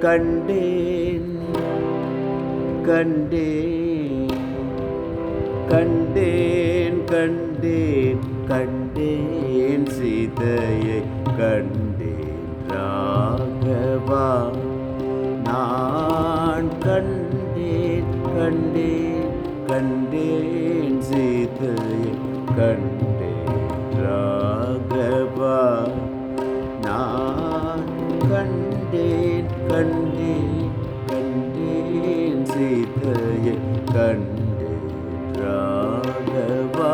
கண்டேன் கண்டேன் கண்டேன் கண்டேன் கண்டேன் சீதையை கண்டேன் ராகவா. நான் கண்டேன் கண்டேன் கண்டேன் சீதையை கண்டேன். சீதையை கண்டேன் ராகவா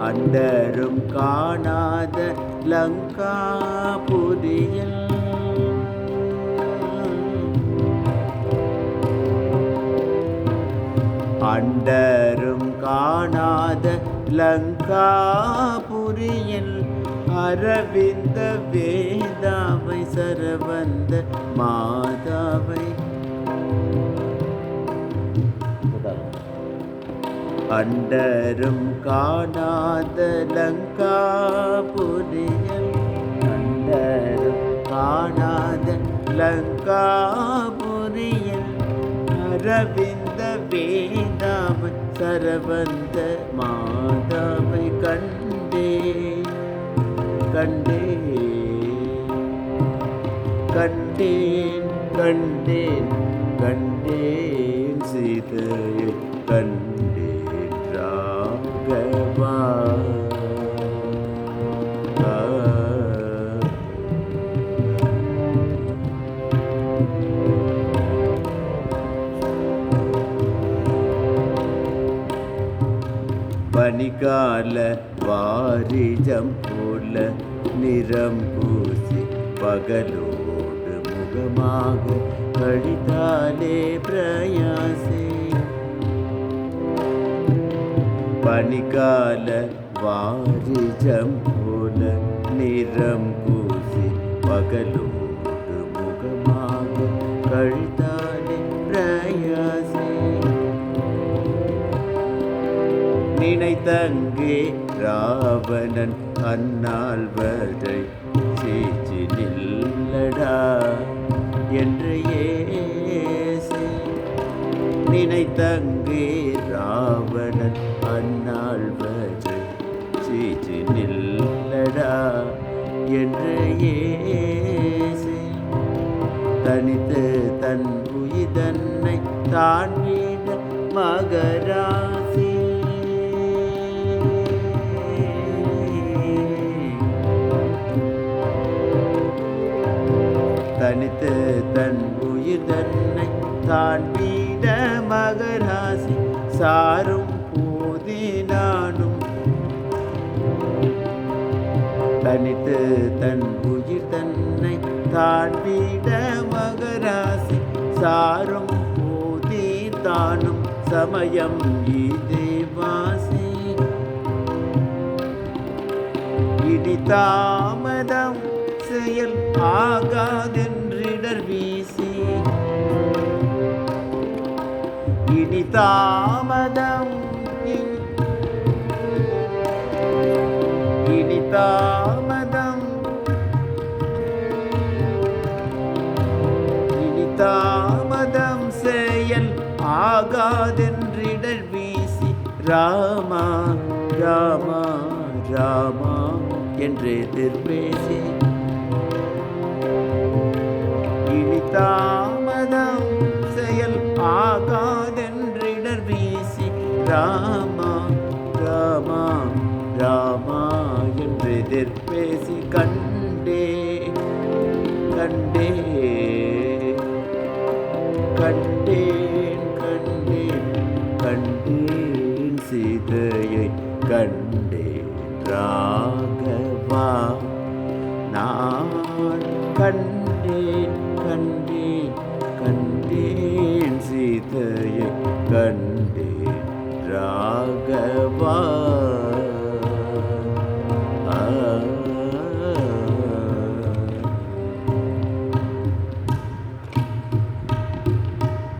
அண்டரும் காணாத லங்காபுரியில் அண்டரும் காணாத லங்காபுரியில் அரவிந்த வேதாவை சரவந்த மாதாவை. அண்டரும் காணாத லங்காபுரியில் அண்டரும் காணாத லங்காபுரியில் அரவிந்த வேதாம சரவந்த மாதாவை கண்டே கண்டே கண்டேன் கண்டேன் கண்டேன் சீதையை கண்டேன் నిగాల వారి జంపూల నిరం పూసి పగలోడు ముగమాగు కడితాలే ప్రయాసే పనికాల వారి జంపూల నిరం పూసి పగలోడు ముగమాగు కడితా நினைத்தங்கே ராவணன் அன்னால் வரை சீச்சி நில்லடா என்று ஏசே நினைத்தங்கே ராவணன் அன்னால் வரை சீச்சி நில்லடா என்று ஏசி தனித்து தன் உயிதன்னை தான் வீட மகராசி. வீட மகராசி சாரும் போதினானும் தனித்து தன் உயிர் தன்னை தாழ்விட மகராசி சாரும் போதே தானும் சமயம் இதேவாசி இடி தாமதம் செயல் ஆகாது இனி தாமதம். இனி தாமதம். இனி தாமதம் செயல் ஆகாதென்றிடல் வீசி ராமா ராமா ராமா என்று எதிர்பேசி இனி தாமதம் ராம ராமா ராமா என்று எதிர்பேசி கண்டே கண்டே கண்டேன் கண்டேன் கண்டேன் சீதையை கண்டேன் ராகவா. நான் கண்டேன் கண்டேன் கண்டேன் சீதையை